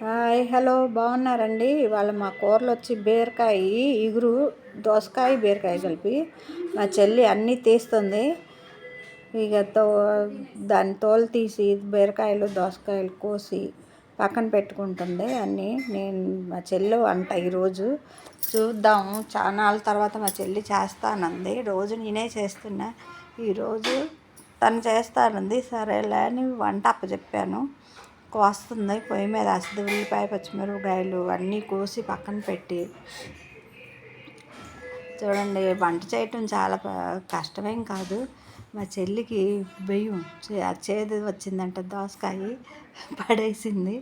Hi hello బాగున్నారండి? ఇవాళ మా కూరలు వచ్చి బీరకాయ ఇగురు దోసకాయ బీరకాయ కలిపి. మా చెల్లి అన్నీ తీస్తుంది. ఇక తో దాని తోలు తీసి బీరకాయలు దోసకాయలు కోసి పక్కన పెట్టుకుంటుంది అన్నీ. నేను మా చెల్లి వంట ఈరోజు చూద్దాము. చాలా తర్వాత మా చెల్లి చేస్తానంది. రోజు నేనే చేస్తున్నా. ఈరోజు తను చేస్తానంది. సరేలే అని వంట అప్పచెప్పాను. కోస్తుంది. పొయ్యి మీద అసలు ఉల్లిపాయ పచ్చిమిరపకాయలు అన్నీ కోసి పక్కన పెట్టి చూడండి వంట చేయటం చాలా కష్టమేం కాదు. మా చెల్లికి బియ్యం చేదు వచ్చిందంట దోసకాయ పడేసింది.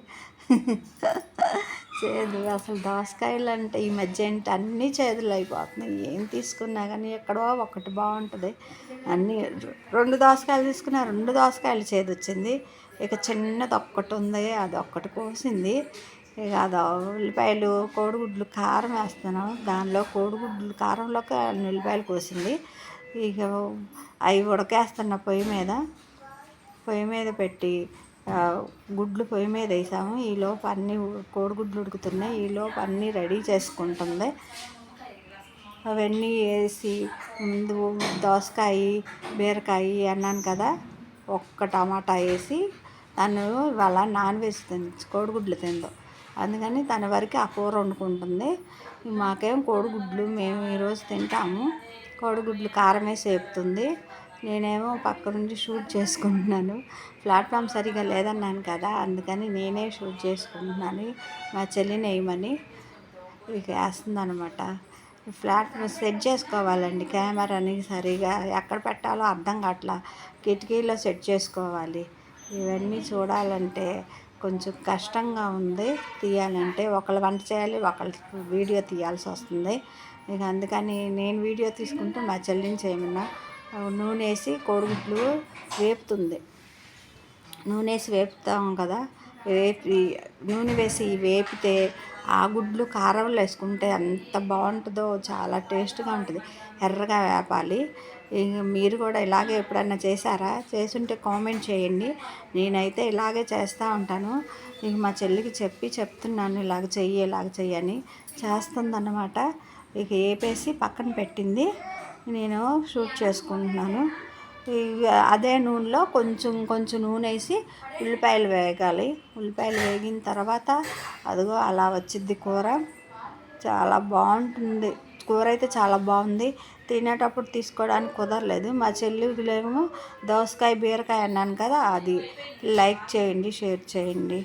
చేదు అసలు దోసకాయలు అంటే ఈ మధ్య ఏంటి అన్నీ చేదులు అయిపోతున్నాయి. ఏం తీసుకున్నా కానీ ఎక్కడో ఒకటి బాగుంటుంది. అన్నీ రెండు దోసకాయలు తీసుకున్నా రెండు దోసకాయలు చేదు వచ్చింది ఇక చిన్నది ఒక్కటి ఉంది అది ఒక్కటి కోసింది. ఇక అది ఉల్లిపాయలు కోడిగుడ్లు కారం వేస్తున్నాం దానిలో కోడిగుడ్లు కారంలోకి ఉల్లిపాయలు కోసింది. ఇక అవి ఉడకేస్తున్న పొయ్యి మీద పొయ్యి మీద పెట్టి గుడ్లు పొయ్యి మీద వేసాము. ఈలోపు అన్నీ కోడిగుడ్లు ఉడుకుతున్నాయి. ఈలోపు అన్నీ రెడీ చేసుకుంటుంది. అవన్నీ వేసి ముందు దోసకాయ బీరకాయ అన్నాను కదా ఒక్క టమాటా వేసి తను ఇవాళ నాన్ వెజ్ తింది కోడిగుడ్లు తిందో. అందుకని తన వరకు ఆ కూర వండుకుంటుంది. మాకేం కోడిగుడ్లు మేము ఈరోజు తింటాము. కోడిగుడ్లు కారం వేసి వేపుతుంది నేనేమో పక్క నుండి షూట్ చేసుకుంటున్నాను. ప్లాట్ఫామ్ సరిగా లేదన్నాను కదా అందుకని నేనే షూట్ చేసుకుంటున్నాను. మా చెల్లిని వేయమని ఇక వేస్తుందనమాట ప్లాట్ఫామ్ సెట్ చేసుకోవాలండి కెమెరాని సరిగా ఎక్కడ పెట్టాలో అర్థం కావట్లా. కిటికీలో సెట్ చేసుకోవాలి. ఇవన్నీ చూడాలంటే కొంచెం కష్టంగా ఉంది తీయాలంటే. ఒకళ్ళు వంట చేయాలి ఒకళ్ళు వీడియో తీయాల్సి వస్తుంది. ఇక అందుకని నేను వీడియో తీసుకుంటూ మా చెల్లిని చేయమన్నా నూనె వేసి కోడిగుడ్లు వేపుతుంది. నూనె వేసి వేపుతాం కదా వేపి నూనె వేసి వేపితే ఆ గుడ్లు కారంలో వేసుకుంటే ఎంత బాగుంటుందో చాలా టేస్ట్గా ఉంటుంది. ఎర్రగా వేపాలి. మీరు కూడా ఇలాగే ఎప్పుడన్నా చేశారా? చేసుంటే కామెంట్ చేయండి. నేనైతే ఇలాగే చేస్తూ ఉంటాను. ఇక మా చెల్లికి చెప్పి చెప్తున్నాను ఇలాగ చెయ్యి ఇలాగ చెయ్యని చేస్తుందన్నమాట. ఇక వేపేసి పక్కన పెట్టింది. నేను షూట్ చేసుకుంటున్నాను. అదే నూనెలో కొంచెం కొంచెం నూనె వేసి ఉల్లిపాయలు వేగాలి. ఉల్లిపాయలు వేగిన తర్వాత అదిగో అలా వచ్చింది కూర. చాలా బాగుంటుంది. కూర అయితే చాలా బాగుంది. తినేటప్పుడు తీసుకోవడానికి కుదరలేదు. మా చెల్లిలేమో దోసకాయ బీరకాయ అన్నాను కదా అది లైక్ చేయండి షేర్ చేయండి.